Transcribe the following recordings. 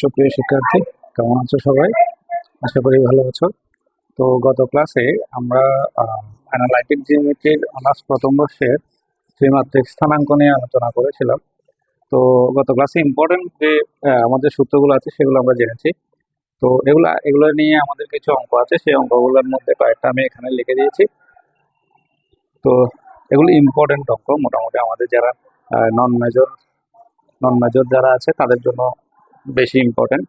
সুপ্রিয় শিক্ষার্থী, কেমন আছো সবাই? আশা করি ভালো আছো। তো গত ক্লাসে আমরা অ্যানালাইটিক জিওমেট্রির অনার্স প্রথম বর্ষের ত্রিমাত্রিক স্থানাঙ্ক নিয়ে আলোচনা করেছিলাম। তো গত ক্লাসে ইম্পর্টেন্ট যে আমাদের সূত্রগুলো আছে, সেগুলো আমরা জেনেছি। তো এগুলো এগুলো নিয়ে আমাদের কিছু অঙ্ক আছে, সেই অঙ্কগুলোর মধ্যে কয়েকটা আমি এখানে লিখে দিয়েছি। তো এগুলো ইম্পর্টেন্ট অঙ্ক। মোটামুটি আমাদের যারা নন মেজর নন মেজর যারা আছে, তাদের জন্য বেশি ইম্পর্টেন্ট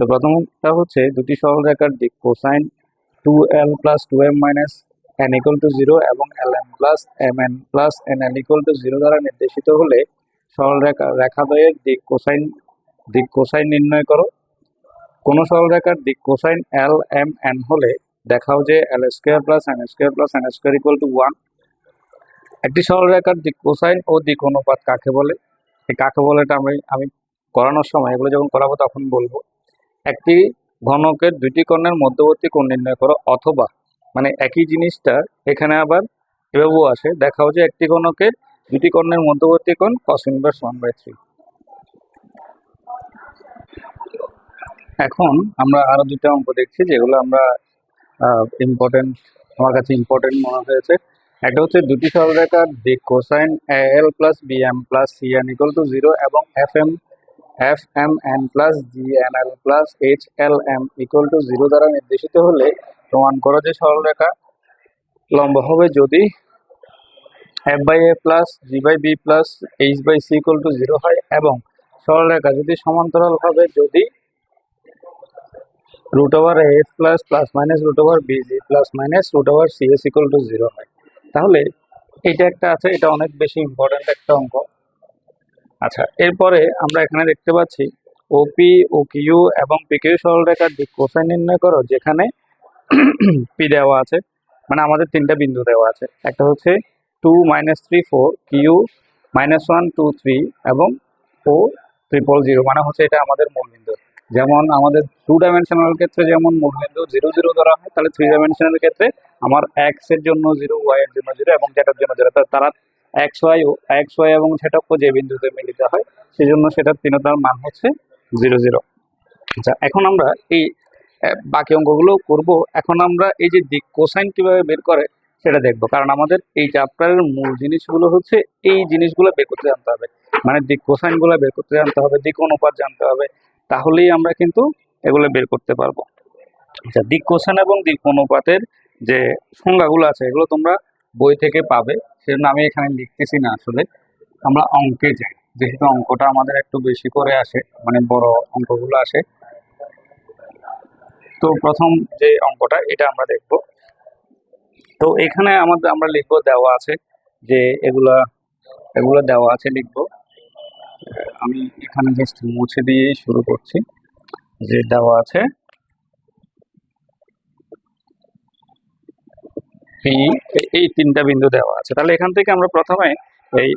তো প্রথমটা হচ্ছে দুটি সরলরেখার দিক cosine two L plus two M minus N equal to zero এবং L M plus M N plus N L equal to zero দ্বারা নির্দেশিত হলে সরলরেখা, রেখাদ্বয়ের দিক কোসাইন দিক কোসাইন নির্ণয় করো। কোনো সরলরেখার দিক কোসাইন এল এম এন হলে দেখাও যে L square plus N square plus N square equal to one একটি সরলরেখার দিক কোসাইন ও দিক অনুপাত কাকে বলে? কাকে বলে এটা আমি আমি করানোর সময়, এগুলো যখন করাবো তখন বলব, একটি ঘনকের দুইটি কর্ণের মধ্যবর্তী কোণ নির্ণয় করো অথবা মানে একই জিনিসটা এখানে আবার এভাবেও আসে, দেখাও যে একটি ঘনকের দুটি কর্ণের মধ্যবর্তী কোণ cos inverse one by three এখন আমরা আরও দুটো অঙ্ক দেখছি, যেগুলো আমরা ইম্পর্টেন্ট আমার কাছে ইম্পর্টেন্ট মনে হয়েছে। একটা হচ্ছে দুটি সরলরেখার দিক cosine L plus B M plus C N equal to zero এবং F M F M N plus G N L plus H L M equal to zero দ্বারা নির্দেশিত হলে প্রমাণ করো যে সরলরেখা লম্ব হবে যদি F by A plus G by B plus H by C equal to zero হয় এবং সরলরেখা যদি সমান্তরাল হবে যদি root over F plus plus minus root over B G plus minus root over C S equal to zero হয়। তাহলে এটা একটা আছে, এটা অনেক বেশি ইম্পর্ট্যান্ট একটা অঙ্ক। আচ্ছা এরপরে আমরা এখানে দেখতে পাচ্ছি ওপি ও কিউ এবং পিকিউ সরলরেখার দিক কোসাইন নির্ণয় করো, যেখানে পি দেওয়া আছে মানে আমাদের তিনটা বিন্দু দেওয়া আছে। একটা হচ্ছে two minus three four Q minus one two three এবং ও ট্রিপল জিরো মানে হচ্ছে এটা আমাদের মূলবিন্দু যেমন আমাদের টু ডাইমেনশনাল ক্ষেত্রে যেমন মূলবিন্দু জিরো জিরো ধরা হয়, তাহলে থ্রি ডাইমেনশনাল ক্ষেত্রে আমার এক্সের জন্য জিরো ওয়াই এর জন্য জিরো এবং যেটার জন্য জিরো তারা এক্স ওয়াই এক্স ওয়াই এবং সেটক যে বিন্দুতে মিলিত হয় সেই জন্য সেটার তিনটার মান হচ্ছে জিরো জিরো। আচ্ছা এখন আমরা এই বাকি অঙ্কগুলো করব। এখন আমরা এই যে দিক কোসাইন কীভাবে বের করে, সেটা দেখব। কারণ আমাদের এই চ্যাপ্টারের মূল জিনিসগুলো হচ্ছে এই জিনিসগুলো বের করতে জানতে হবে। মানে দিক কোসাইনগুলো বের করতে জানতে হবে, দিক অনুপাত জানতে হবে, তাহলেই আমরা কিন্তু এগুলো বের করতে পারব। আচ্ছা দিক কোসাইন এবং দিক অনুপাতের যে সংজ্ঞাগুলো আছে, এগুলো তোমরা বই থেকে পাবে। সেজন্য আমি এখানে লিখতেছি না আসলে। আমরা অঙ্কে যাই। যেহেতু অঙ্কটা আমাদের একটু বেশি করে আসে মানে বড় অঙ্কগুলো আসে। তো প্রথম যে অঙ্কটা, এটা আমরা দেখব। তো এখানে আমাদের, আমরা লিখব, দেওয়া আছে যে এগুলা, এগুলো দেওয়া আছে লিখব। আমি এখানে জাস্ট মুছে দিয়ে শুরু করছি। যে দেওয়া আছে এই, এই- তিনটা বিন্দু দেওয়া আছে। তাহলে এখান থেকে আমরা প্রথমে এই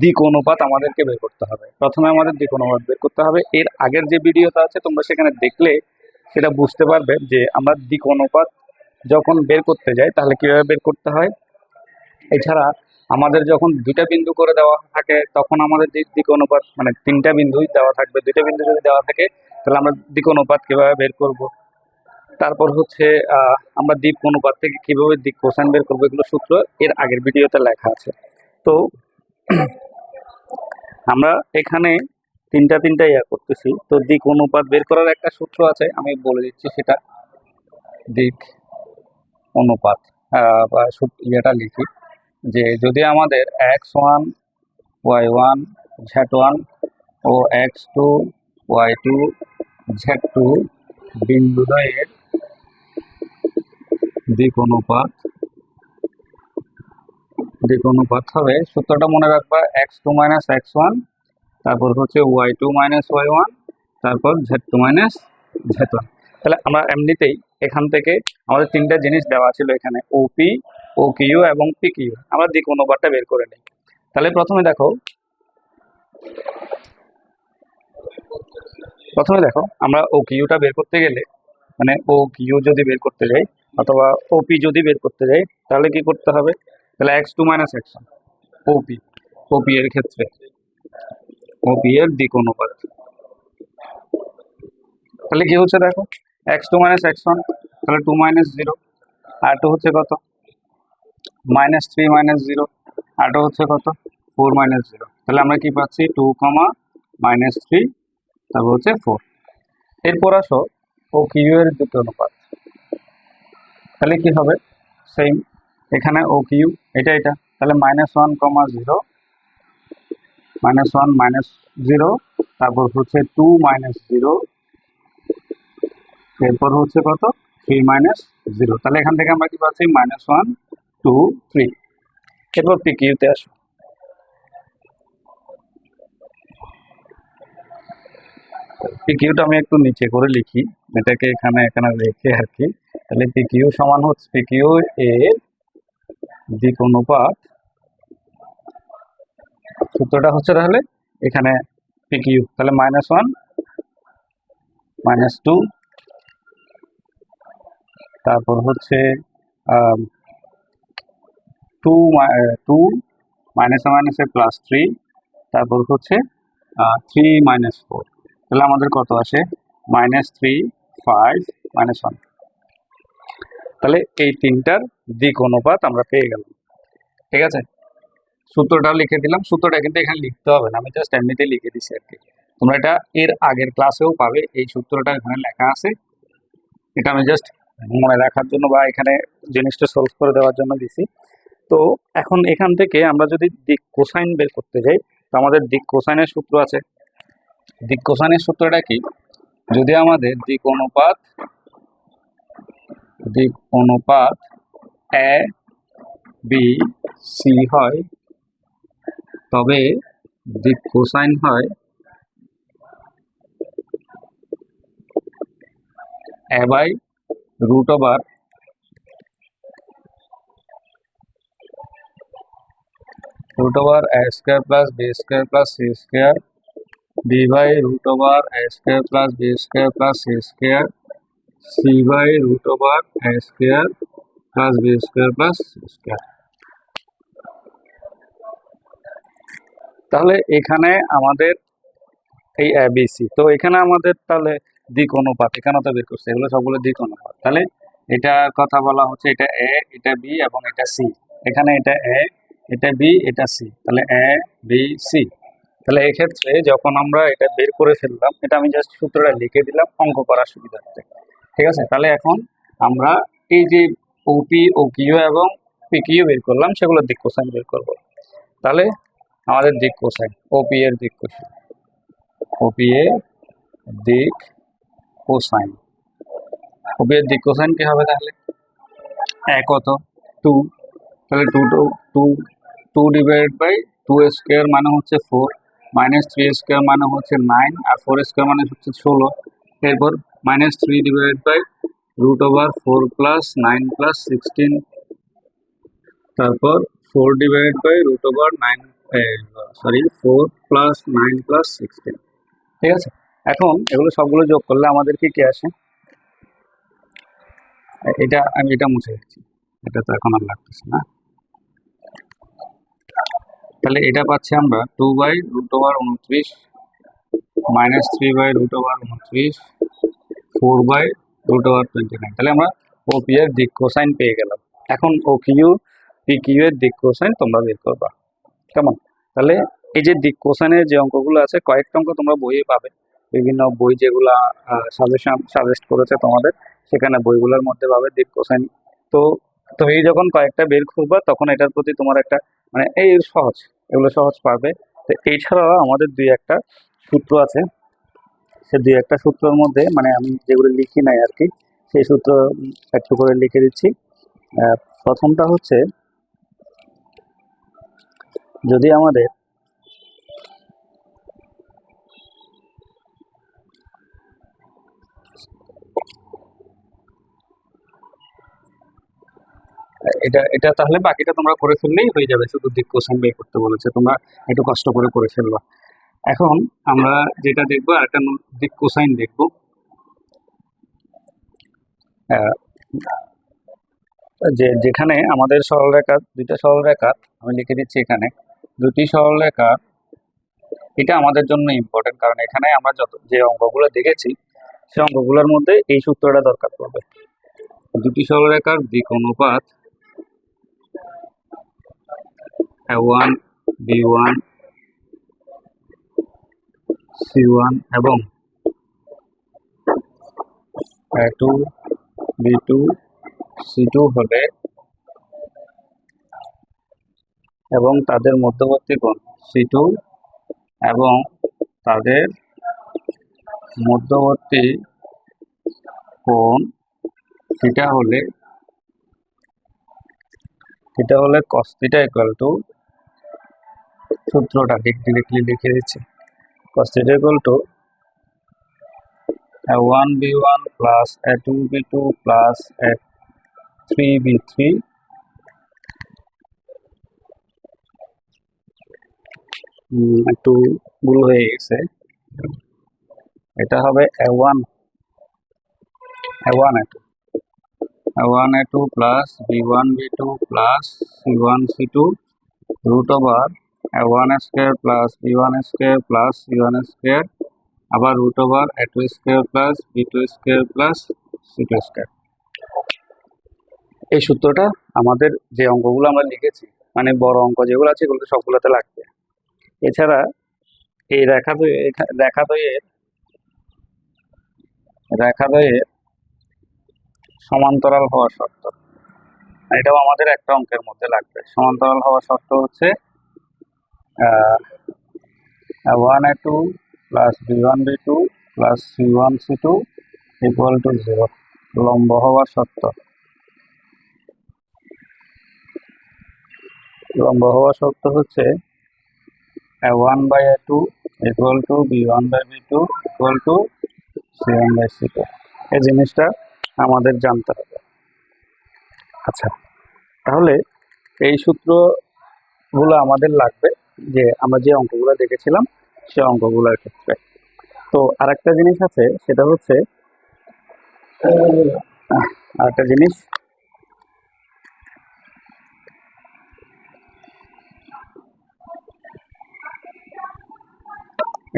দিক অনুপাত আমাদেরকে বের করতে হবে। প্রথমে আমাদের দিক অনুপাত বের করতে হবে। এর আগের যে ভিডিওটা আছে, তোমরা সেখানে দেখলে সেটা বুঝতে পারবে যে আমরা দিক অনুপাত যখন বের করতে যাই, তাহলে কীভাবে বের করতে হয়? এছাড়া আমাদের যখন দুইটা বিন্দু করে দেওয়া থাকে, তখন আমাদের দিক দিক অনুপাত মানে তিনটা বিন্দুই দেওয়া থাকবে। দুইটা বিন্দু যদি দেওয়া থাকে, তাহলে আমরা দিক অনুপাত কীভাবে বের করব? তারপর হচ্ছে আমরা দিক অনুপাত থেকে কীভাবে দিক কোসাইন বের করব এগুলো সূত্র এর আগের ভিডিওতে লেখা আছে। তো আমরা এখানে তিনটা তিনটা ইয়া করতেছি। তো দিক অনুপাত বের করার একটা সূত্র আছে, আমি বলে দিচ্ছি সেটা দিক অনুপাত। ইয়েটা লিখি যে যদি আমাদের X one, Y one Z one ও X two, Y two Z two বিন্দুদ্বয়ের দিক অনুপাত দিক অনুপাত হবে। সূত্রটা মনে রাখবা X two minus X one তারপর হচ্ছে Y two minus Y one তারপর Z two minus Z one তাহলে আমরা এমনিতেই এখান থেকে আমাদের তিনটা জিনিস দেওয়া ছিল এখানে ওপি ও কিউ এবং পি কিউ আমরা দিক বের করে নিই। তাহলে প্রথমে দেখো প্রথমে দেখো, আমরা ও কিউটা বের করতে গেলে মানে ও কিউ যদি বের করতে যাই অথবা ওপি যদি বের করতে যাই তাহলে কি করতে হবে? তাহলে X two minus X OP OP এর ক্ষেত্রে। ওপি এর দিক অনুপাত তাহলে কি হচ্ছে দেখো? X two minus X one তাহলে টু মাইনাস জিরো আর টু হচ্ছে কত? মাইনাস থ্রি মাইনাস জিরো আরটা হচ্ছে কত? ফোর মাইনাস জিরো তাহলে আমরা কি পাচ্ছি? টু কমা মাইনাস থ্রি তারপর হচ্ছে ফোর এরপর আসো ও কিউ এর দুটো অনুপাত। তাহলে কি হবে? সেম এখানে ও কিউ, এটা এটা। তাহলে minus one comma zero minus one minus zero তারপর হচ্ছে টু মাইনাস জিরো এরপর হচ্ছে কত? থ্রি মাইনাস জিরো তাহলে এখান থেকে আমরা কি পাচ্ছি? মাইনাস ওয়ান টু থ্রি এরপর পিকিউতে আসো পিকিউটা আমি একটু নিচে করে লিখি। এটাকে এখানে এখানে রেখে আর কি। তাহলে পিকিউ সমান হচ্ছে পিকিউ এর দিক অনুপাত। সূত্রটা হচ্ছে তাহলে এখানে পিকিউ তাহলে মাইনাস ওয়ান মাইনাস টু তারপর হচ্ছে টু টু মাইনাস মাইনাসে প্লাস থ্রি তারপর হচ্ছে থ্রি মাইনাস ফোর তাহলে আমাদের কত আসে? Minus three five minus one তাহলে এই তিনটার দিক অনুপাত আমরা পেয়ে গেলাম। ঠিক আছে? সূত্রটাও লিখে দিলাম। সূত্রটা কিন্তু এখানে লিখতে হবে না। আমি জাস্ট এমনিতেই লিখে দিছি আর কি। তোমরা এটা এর আগের ক্লাসেও পাবে। এই সূত্রটা এখানে লেখা আছে। এটা আমি জাস্ট মনে রাখার জন্য বা এখানে জিনিসটা সলভ করে দেওয়ার জন্য দিছি। তো এখন এখান থেকে আমরা যদি দিক কোসাইন বের করতে যাই, তো আমাদের দিক কোসাইনের সূত্র আছে। দিক কোসাইনের সূত্রটা কি? যদি আমাদের দিক অনুপাত দিক অনুপাত এ বি সি হয়, তবে দিক কোসাইন হয় A by root over root over a square plus b square plus c square b by root over a square plus b square plus c square. C by root over a square plus b square plus c square. তাহলে এখানে আমাদের এই ABC তো এখানে আমাদের তাহলে দিক অনুপাত এখানে তো বের করছে, এগুলো সবগুলো দিক অনুপাত। তাহলে এটা কথা বলা হচ্ছে এটা এ এটা বি এবং এটা সি এখানে এটা এ এটা বি এটা সি তাহলে এ বি সি তাহলে এক্ষেত্রে যখন আমরা এটা বের করে ফেললাম, এটা আমি জাস্ট সূত্রটা লিখে দিলাম, অঙ্ক করার সুবিধার্থে ঠিক আছে? তাহলে এখন আমরা এই যে ওপি ও কিউ এবং পি কিউ বের করলাম, সেগুলোর দিক কোসাইন বের করব। তাহলে আমাদের দিক কোসাইন ওপি এর দিক কোসাইন ওপি এর দিক কোসাইন ওপি এর দিক কোসাইন কি হবে তাহলে? এক কত? টু তাহলে two two two divide by two square মানে হচ্ছে ফোর মাইনাস থ্রি স্কোয়ার মানে হচ্ছে নাইন আর ফোর স্কোয়ার মানে হচ্ছে ষোলো। এরপর minus three divide by root over four plus nine plus sixteen. তারপর four divide by root over nine sorry, four plus nine plus sixteen. ঠিক আছে? এখন এগুলো সবগুলো যোগ করলে আমাদের কি কি আসে? এটা আমি, এটা মুছে দিচ্ছি এটা তো এখন আর লাগতেছে না। তাহলে এটা পাচ্ছি আমরা টু বাই রুট ওভার উনত্রিশ minus three by root over উনত্রিশ four by root over twenty nine তাহলে আমরা ও পি এর দিক কোসাইন পেয়ে গেলাম। এখন ও কিউ পি কিউ এর দিক কোসাইন তোমরা বের করবা। কেমন? তাহলে এই যে দিক কোসাইনের যে অঙ্কগুলো আছে, কয়েকটা অঙ্ক তোমরা বইয়ে পাবে। বিভিন্ন বই যেগুলা সাজেশন সাজেস্ট করেছে তোমাদের, সেখানে বইগুলোর মধ্যে পাবে দিক কোসাইন তো তুমি যখন কয়েকটা বের করবা, তখন এটার প্রতি তোমার একটা মানে এই সহজ, এগুলো সহজ পারবে তো এছাড়াও আমাদের দুই একটা সূত্র আছে। সে দুই একটা সূত্রের মধ্যে মানে আমি যেগুলো লিখি নাই আর কি সেই সূত্র একটু করে লিখে দিচ্ছি। প্রথমটা হচ্ছে, যদি আমাদের এটা এটা তাহলে বাকিটা তোমরা করে ফেললেই হয়ে যাবে। শুধু দিক কোশ্চেন বের করতে বলেছে, তোমরা একটু কষ্ট করে করে ফেলবা। এখন আমরা যেটা দেখব, আর একটা দিক কোসাইন দেখব। যে, যেখানে আমাদের সরলরেখা, দুইটা সরলরেখা, আমি লিখে দিচ্ছি এখানে, দুটি সরলরেখা, এটা আমাদের জন্য ইম্পর্টেন্ট কারণ এখানে আমরা যত, যে অঙ্কগুলো দেখেছি সে অঙ্কগুলোর মধ্যে এই সূত্রটা দরকার পড়বে। দুটি সরলরেখার দিক অনুপাত one B one C one এবং two B two C two হলে এবং তাদের মধ্যবর্তী কোণ সি টু এবং তাদের মধ্যবর্তী কোণ থিটা হলে থিটা হলে কস থিটা ইকুয়াল টু সূত্রটা ডিরেক্টলি লিখে দিচ্ছি। Cos theta equal to one B one plus A two B two plus A three B three একটু ভুল হয়ে গেছে। এটা হবে A one A one A two A one A two plus B one B two plus C one C two root over one square plus B one plus C one আবার root over A two plus B two square plus C two square এই সূত্রটা আমাদের যে অঙ্কগুলো আমরা লিখেছি মানে বড় অঙ্ক যেগুলো আছে এগুলো সবগুলোতে লাগবে। এছাড়া এই রেখা রেখা দ্বয়ের রেখা সমান্তরাল হওয়া শর্ত, এটাও আমাদের একটা অঙ্কের মধ্যে লাগবে। সমান্তরাল হওয়া শর্ত হচ্ছে one A two plus B one B two plus C one C two equal to zero লম্ব হওয়ার শর্ত লম্ব হওয়া শর্ত হচ্ছে one by A two equal to B one by B two equal to C one by C two এই জিনিসটা আমাদের জানতে হবে। আচ্ছা তাহলে এই সূত্রগুলো আমাদের লাগবে। যে আমরা যে অঙ্কগুলো দেখেছিলাম, সে অঙ্কগুলোর ক্ষেত্রে। তো আরেকটা জিনিস আছে, সেটা হচ্ছে আরেকটা জিনিস।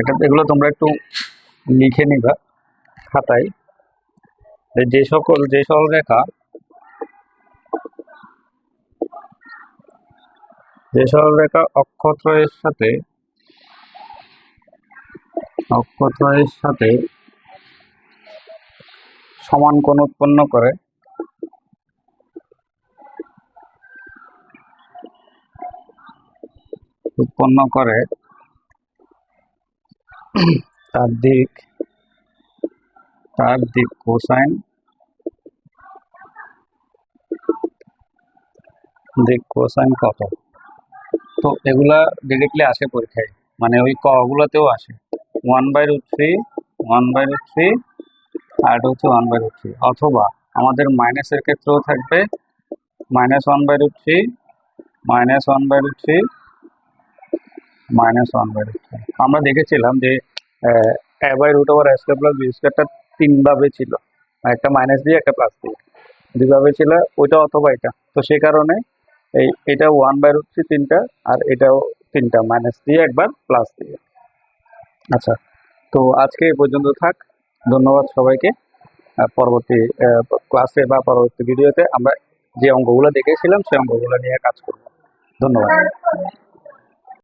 এটা এগুলো তোমরা একটু লিখে নিবা খাতায়। যে সকল যে সকল রেখা যে সকল রেখা অক্ষত্রয়ের সাথে অক্ষত্রয়ের সাথে সমান কোণ উৎপন্ন করে উৎপন্ন করে, তার দিক তার দিক কোসাইন দিক কোসাইন কত? তো এগুলা ডিরেক্টলি আসে পরীক্ষায়। মানে ওই ক গুলোতেও আসে। One by root three one by root three আর এটা হচ্ছে ওয়ান বাই রুট থ্রি অথবা আমাদের মাইনাসের ক্ষেত্রেও থাকবে minus one by root three minus one by root three minus one by root three আমরা দেখেছিলাম যে A by root over square plus B স্কোয়ারটা তিনভাবে ছিল। একটা মাইনাস দিয়ে, একটা প্লাস দিয়ে। দুইভাবে ছিল, ওইটা অথবা এটা। তো সেই কারণে এই এটা ওয়ান বাই রুট থ্রি তিনটা আর এটাও তিনটা মাইনাস দিয়ে একবার প্লাস দিয়ে আচ্ছা। তো আজকে এই পর্যন্ত থাক। ধন্যবাদ সবাইকে। পরবর্তী ক্লাসে বা পরবর্তী ভিডিওতে আমরা যে অঙ্কগুলো দেখেছিলাম সেই অঙ্কগুলো নিয়ে কাজ করব। ধন্যবাদ।